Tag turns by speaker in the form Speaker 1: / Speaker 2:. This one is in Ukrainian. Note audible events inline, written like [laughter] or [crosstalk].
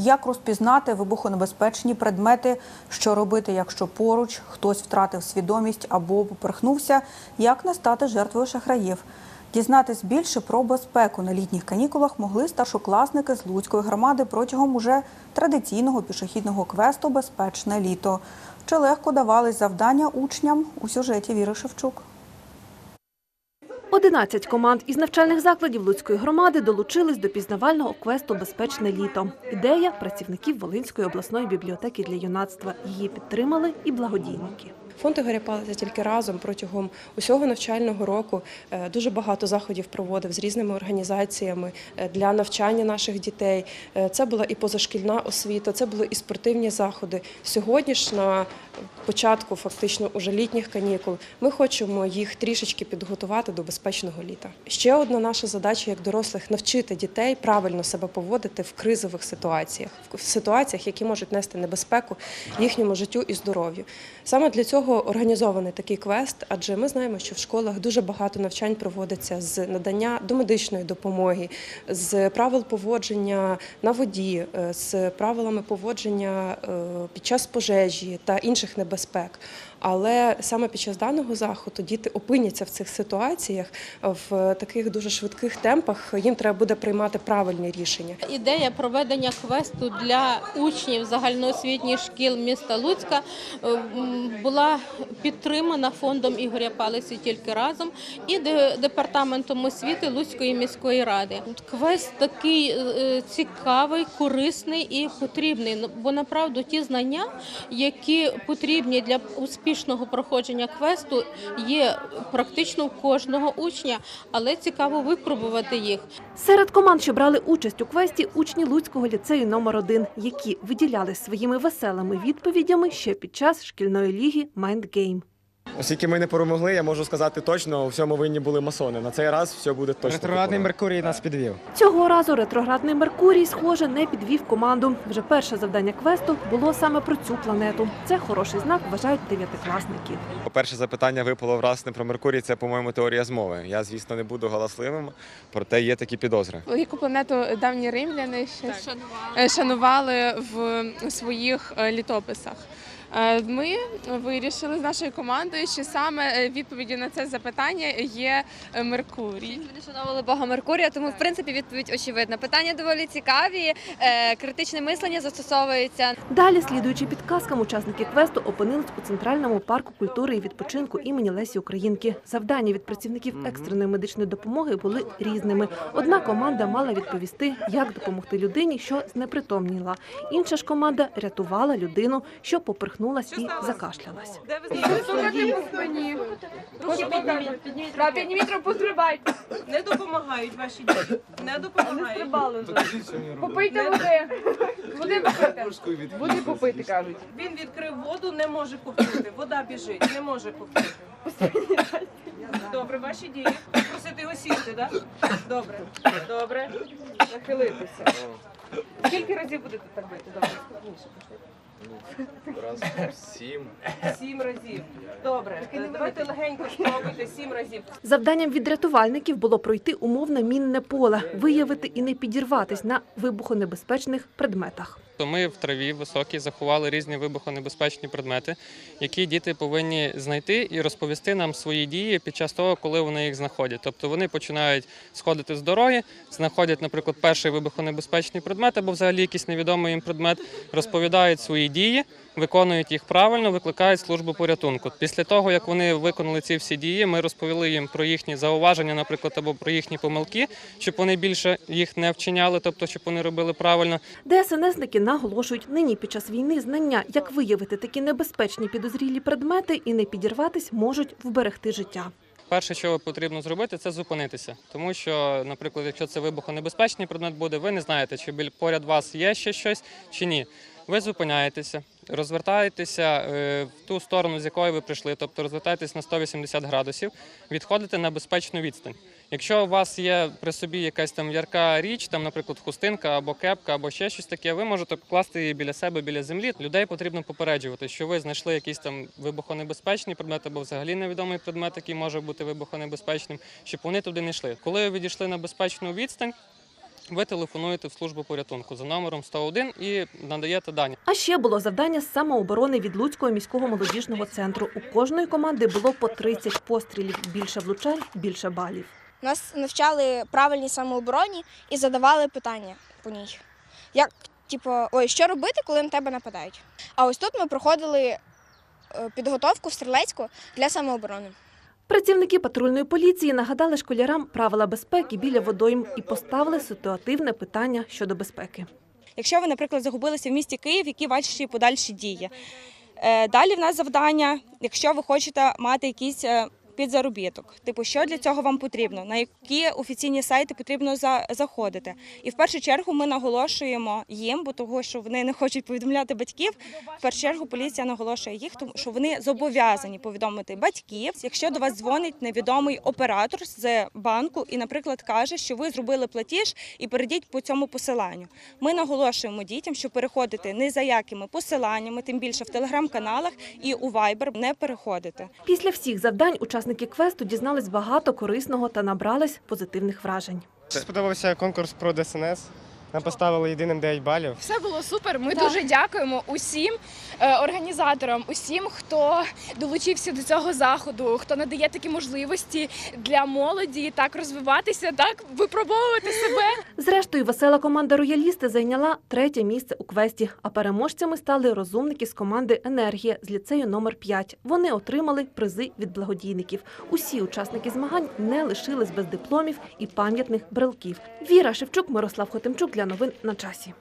Speaker 1: як розпізнати вибухонебезпечні предмети, що робити, якщо поруч хтось втратив свідомість або поперхнувся, як не стати жертвою шахраїв. Дізнатись більше про безпеку на літніх канікулах могли старшокласники з Луцької громади протягом уже традиційного пішохідного квесту Безпечне літо. Чи легко давались завдання учням у сюжеті Віри Шевчук?
Speaker 2: 11 команд із навчальних закладів Луцької громади долучились до пізнавального квесту Безпечне літо. Ідея працівників Волинської обласної бібліотеки для юнацтва. Її підтримали і благодійники.
Speaker 3: Фонд Ігоря Палиця тільки разом протягом усього навчального року е, дуже багато заходів проводив з різними організаціями е, для навчання наших дітей. Е, Це була і позашкільна освіта, це були і спортивні заходи. Сьогодні ж на початку фактично уже літніх канікул ми хочемо їх трішечки підготувати до безпечного літа. Ще одна наша задача як дорослих навчити дітей правильно себе поводити в кризових ситуаціях, в ситуаціях, які можуть нести небезпеку їхньому життю і здоров'ю. Саме для цього організований такий квест, адже ми знаємо, що в школах дуже багато навчань проводиться з надання домедичної допомоги, з правил поводження на воді, е, з правилами поводження е, під час пожежі та інших небезпек. Але саме під час даного заходу діти опиняться в цих ситуаціях в таких дуже швидких темпах. Їм треба буде приймати правильні рішення.
Speaker 4: Ідея проведення квесту для учнів загальноосвітніх шкіл міста Луцька е, була підтримана фондом Ігоря Палиці тільки разом і департаментом освіти Луцької міської ради. Квест такий е, цікавий, корисний і потрібний. Ну, Бо направду ті знання, які потрібні для успішного проходження квесту, є практично у кожного учня, але цікаво випробувати їх.
Speaker 2: Серед команд, що брали участь у квесті, учні Луцького ліцею номер 1 які виділялись своїми веселими відповідями ще під час шкільної ліги Game.
Speaker 5: Оскільки ми не перемогли, я можу сказати точно, у всьому винні були масони. На цей раз все буде точно.
Speaker 6: Ретроградний. Меркурій нас підвів.
Speaker 2: Цього разу ретроградний Меркурій, схоже, не підвів команду. Вже перше завдання квесту було саме про цю планету. Це хороший знак, вважають дев'ятикласники.
Speaker 5: Перше запитання випало власне про Меркурій. Це, по-моєму, теорія змови. Я, звісно, не буду галасливим, проте є такі підозри.
Speaker 7: Яку планету давні римляни ще е, шанували в своїх е, літописах. Е, Ми вирішили з нашою командою, що саме е, відповіддю на це запитання є е, Меркурій.
Speaker 8: Люди шановували Бога Меркурія, тому в принципі відповідь очевидна. Питання доволі цікаві. Критичне мислення застосовується.
Speaker 2: Далі, слідуючи підказкам, учасники квесту опинились у центральному парку культури і відпочинку імені Лесі Українки. Завдання від працівників екстреної медичної допомоги були різними. Одна команда мала відповісти, як допомогти людині, що знепритомніла. Інша ж команда рятувала людину, що поперхнулась і закашлялась.
Speaker 7: Підніміть руку, стрибайте.
Speaker 9: Не допомагають ваші діти. Не допомагають.
Speaker 7: Попийте води. Води попийте. Води попити, кажуть.
Speaker 9: Він відкрив воду, не може попити. Вода біжить, не може попити. Добре, ваші дії. Просити його сісти, так? Добре. Добре. Нахилитися. Скільки разів будете так бити? Добре.
Speaker 5: Раз сім.
Speaker 9: Сім разів. Добре. Давайте легенько спробуйте сім разів.
Speaker 2: Завданням від рятувальників було пройти умовне мінне поле, виявити і не підірватись на вибухонебезпечних предметах.
Speaker 10: То ми в траві високій заховали різні вибухонебезпечні предмети, які діти повинні знайти і розповісти нам свої дії під час того, коли вони їх знаходять. Тобто вони починають сходити з дороги, знаходять, наприклад, перший вибухонебезпечний предмет або взагалі якийсь невідомий їм предмет, розповідають свої дії, виконують їх правильно, викликають службу порятунку. Після того, як вони виконали ці всі дії, ми розповіли їм про їхні зауваження, наприклад, або про їхні помилки, щоб вони більше їх не вчиняли, тобто щоб вони робили правильно.
Speaker 2: ДСНСники наголошують, нині під час війни знання, як виявити такі небезпечні підозрілі предмети і не підірватись, можуть вберегти життя.
Speaker 10: Перше, що потрібно зробити, це зупинитися. Тому що, наприклад, якщо це вибухонебезпечний предмет буде, ви не знаєте, чи поряд вас є ще щось чи ні. Ви зупиняєтеся, розвертаєтеся е, в ту сторону, з якої ви прийшли, тобто розвертаєтесь на 180 градусів, відходите на безпечну відстань. Якщо у вас є при собі якась там ярка річ, там, наприклад, хустинка або кепка, або ще щось таке, ви можете покласти її біля себе, біля землі. Людей потрібно попереджувати, що ви знайшли якийсь там вибухонебезпечний предмет або взагалі невідомий предмет, який може бути вибухонебезпечним, щоб вони туди не йшли. Коли ви відійшли на безпечну відстань. Ви телефонуєте в службу порятунку за номером 101 і надаєте дані.
Speaker 2: А ще було завдання з самооборони від Луцького міського молодіжного центру. У кожної команди було по 30 пострілів. Більше влучань, більше балів.
Speaker 6: Нас навчали правильній самообороні і задавали питання по ній. Як, типу, ой, що робити, коли на тебе нападають? А ось тут ми проходили е, підготовку стрілецьку для самооборони.
Speaker 2: Працівники патрульної поліції нагадали школярам правила безпеки біля водойм і поставили ситуативне питання щодо безпеки.
Speaker 11: Якщо ви, наприклад, загубилися в місті Київ, які ваші подальші дії? Е, Далі в нас завдання, якщо ви хочете мати якийсь е, підзаробіток, типу, що для цього вам потрібно, на які офіційні сайти потрібно за- заходити. І в першу чергу ми наголошуємо їм, бо того, що вони не хочуть повідомляти батьків. В першу чергу поліція наголошує їх, тому що вони зобов'язані повідомити батьків, якщо до вас дзвонить невідомий оператор з банку і, наприклад, каже, що ви зробили платіж і перейдіть по цьому посиланню. Ми наголошуємо дітям, що переходити не за якими посиланнями, тим більше в телеграм-каналах і у Viber не переходити.
Speaker 2: Після всіх завдань учасники квесту дізнались багато корисного та набрались позитивних вражень.
Speaker 12: Сподобався конкурс про ДСНС. Нам поставили єдиним 9 балів.
Speaker 7: Все було супер. Ми дуже дякуємо усім е, організаторам, усім, хто долучився до цього заходу, хто надає такі можливості для молоді так розвиватися, так випробовувати себе. [laughs]
Speaker 2: Зрештою, весела команда роялісти зайняла третє місце у квесті. А переможцями стали розумники з команди Енергія з ліцею номер 5 Вони отримали призи від благодійників. Усі учасники змагань не лишились без дипломів і пам'ятних брелків. Віра Шевчук, Мирослав Хотимчук для новин на часі.